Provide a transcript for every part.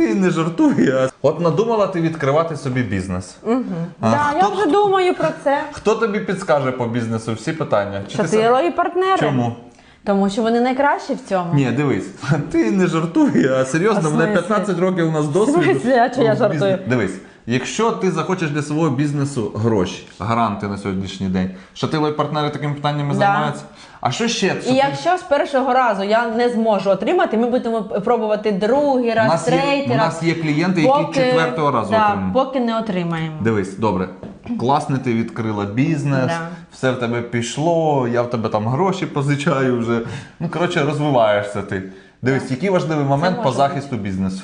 ти не жартуй. а- От надумала ти відкривати собі бізнес. А Да, я хто- вже думаю про це. Хто тобі підскаже по бізнесу всі питання? Чи ти сам- і партнери. Чому? Тому що вони найкращі в цьому. Ні, дивись, ти не жартуй, а серйозно, А в мене 15 років у нас досвіду. А чи я жартую? Дивись, якщо ти захочеш для свого бізнесу гроші, гаранти на сьогоднішній день, шатило і партнери такими питаннями Да. займаються. А що ще? І якщо з першого разу я не зможу отримати, ми будемо пробувати другий у раз, нас, є, третій у нас є клієнти, які четвертого разу да, отримують. поки не отримаємо. Дивись, добре. Класний ти відкрила бізнес, Да. все в тебе пішло, я в тебе там гроші позичаю вже. Ну, коротше, розвиваєшся ти. Дивись, який важливий момент по захисту бізнесу.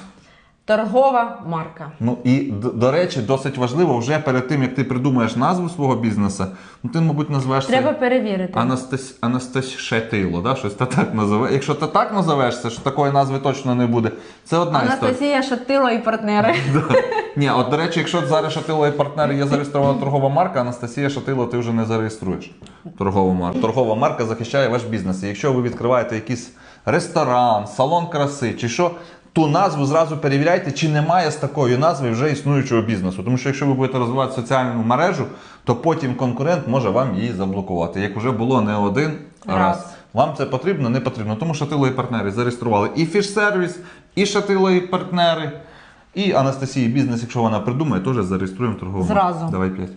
Торгова марка. Ну і до речі, досить важливо вже перед тим, як ти придумаєш назву свого бізнесу, ну ти, мабуть, назвеш Треба перевірити. Анастас... Анастасшетило, да? щось та так називає. Якщо ти так називешся, що такої назви точно не буде. Це одна історія. Анастасія Шатило і партнери. Ні, от до речі, якщо зараз Шатило і партнери є зареєстрована торгова марка, Анастасія Шатило ти вже не зареєструєш торгову марку. Торгова марка захищає ваш бізнес. І якщо ви відкриваєте якийсь ресторан, салон краси чи що. Ту назву зразу перевіряйте, чи немає з такої назви вже існуючого бізнесу. Тому що якщо ви будете розвивати соціальну мережу, то потім конкурент може вам її заблокувати. Як вже було не один раз. Раз. Вам це потрібно, не потрібно. Тому Шатило і партнери зареєстрували і фіш-сервіс, і Шатило і партнери, і Анастасії бізнес, якщо вона придумає, теж зареєструємо торгову. Зразу. Давай п'ять.